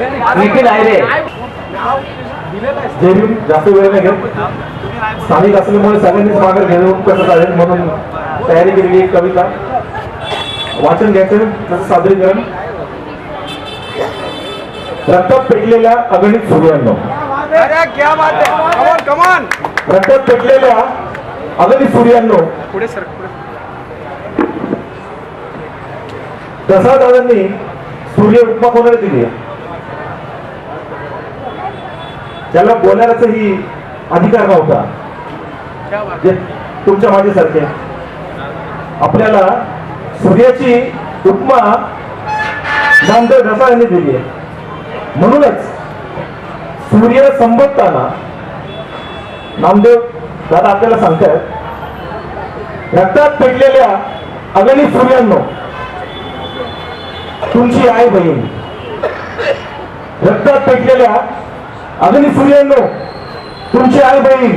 निखिल आहे रे. जय भीम जास्त वेळ नाही घेत स्थानिक असल्यामुळे सगळ्यांनीच मागे घेऊन कसं चालेल म्हणून तयारी केलेली एक कविता. वाचन घ्यायचं त्याचं सादरीकरण. रक्तात पेटलेल्या अगणित सूर्यांनो अरे क्या बात कमान कमान रक्तात पेटलेल्या अगणित सूर्यांनो पुढे सर पुढे. दसादादांनी सूर्य उपमा कोणाला दिली त्याला बोलायलाचाही अधिकार नव्हता. क्या तुमच्या माझ्यासारखे आपल्याला सूर्याची उपमा नामदेव ढसा यांनी दिली आहे. म्हणूनच सूर्य संबोधताना नामदेव दादा आपल्याला सांगतायत रक्तात पेटलेल्या अगणी सूर्यांनो तुमची आई बहीण रक्तात पेटलेल्या अग्नी सूर्यांनो तुमची आई बहीण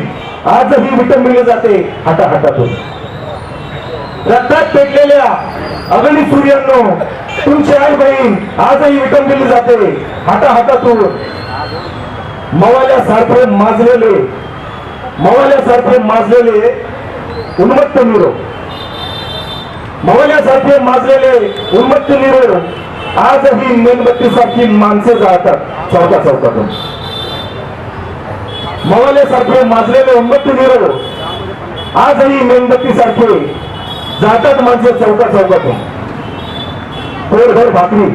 आजही विटंबली जाते हाताहातातून रक्तात पेटलेल्या अग्नी सूर्यांनो तुमची आई बहीण आजही विटंबिली जाते हटाहटातून. मवाल्या सारखे माजलेले मवाल्या सारखे माजलेले उन्मत्त निरो मवाल्या सारखे माजलेले उन्मत्त निरो आजही मेणबत्तीसारखी माणसं जातात चौका चौकातून. मवाल्यासारखे माजलेले उन्मत्त निरो आजही मेणबत्तीसारखे जातात माणसं चौका चौकात कोरभर भाकरी.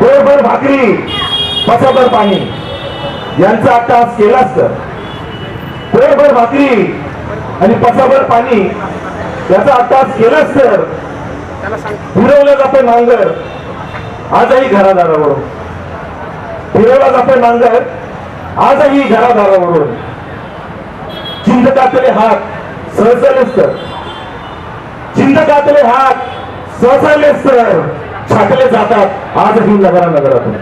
कोरभर भाकरी पसाभर पाणी. यांचा अट्टास केला तर कोरभर भाकरी आणि पसाभर पाणी याचा आता केलाच तर त्याला फिरवलं जातं नांगर. आजही घरादारावरून. फिरवला जातं नांगर. आजही घरादारावरून चिंतकातले हात सहसलेच तर चिंतकातले हात सहसलेच तर छाटले जातात. आजही नगरा नगरातून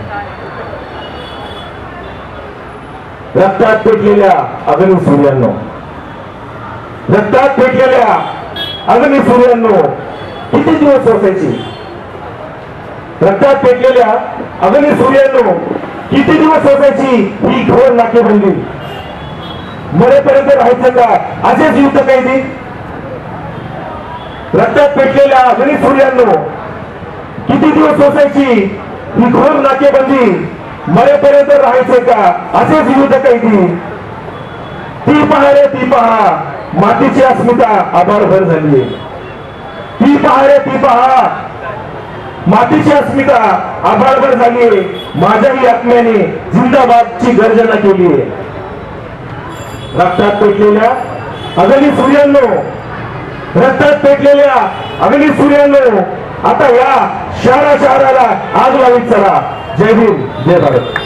रक्तात पेटलेल्या अग्नि सूर्यांनो. रक्तात पेटलेल्या अग्नी सूर्यांनो. किती दिवस सोसायची रक्तात पेटलेल्या अग्नि सूर्यांनो. किती दिवस असायची ही घोर नाकेबंदी मरेपर्यंत राहायचं का? असेच युद्ध कैदी? रक्तात पेटलेल्या गणित सूर्यांनो किती दिवस सोसायची ही घोर नाकेबंदी मरेपर्यंत राहायचे का? असेच युद्ध कैदी? ती पहा रे ती पहा. मातीची अस्मिता आभारभर झाली ती पहा रे ती पहा. मातीची अस्मिता आभाळभर झाली. माझ्याही आत्म्याने जिंदाबादची गर्जना केली. रक्तात पेटलेल्या अग्नी सूर्यांनो रक्तात पेटलेल्या अग्नी सूर्यांनो आता या शहरा शहराला आग लावीत चला. जय हिंद जय भारत.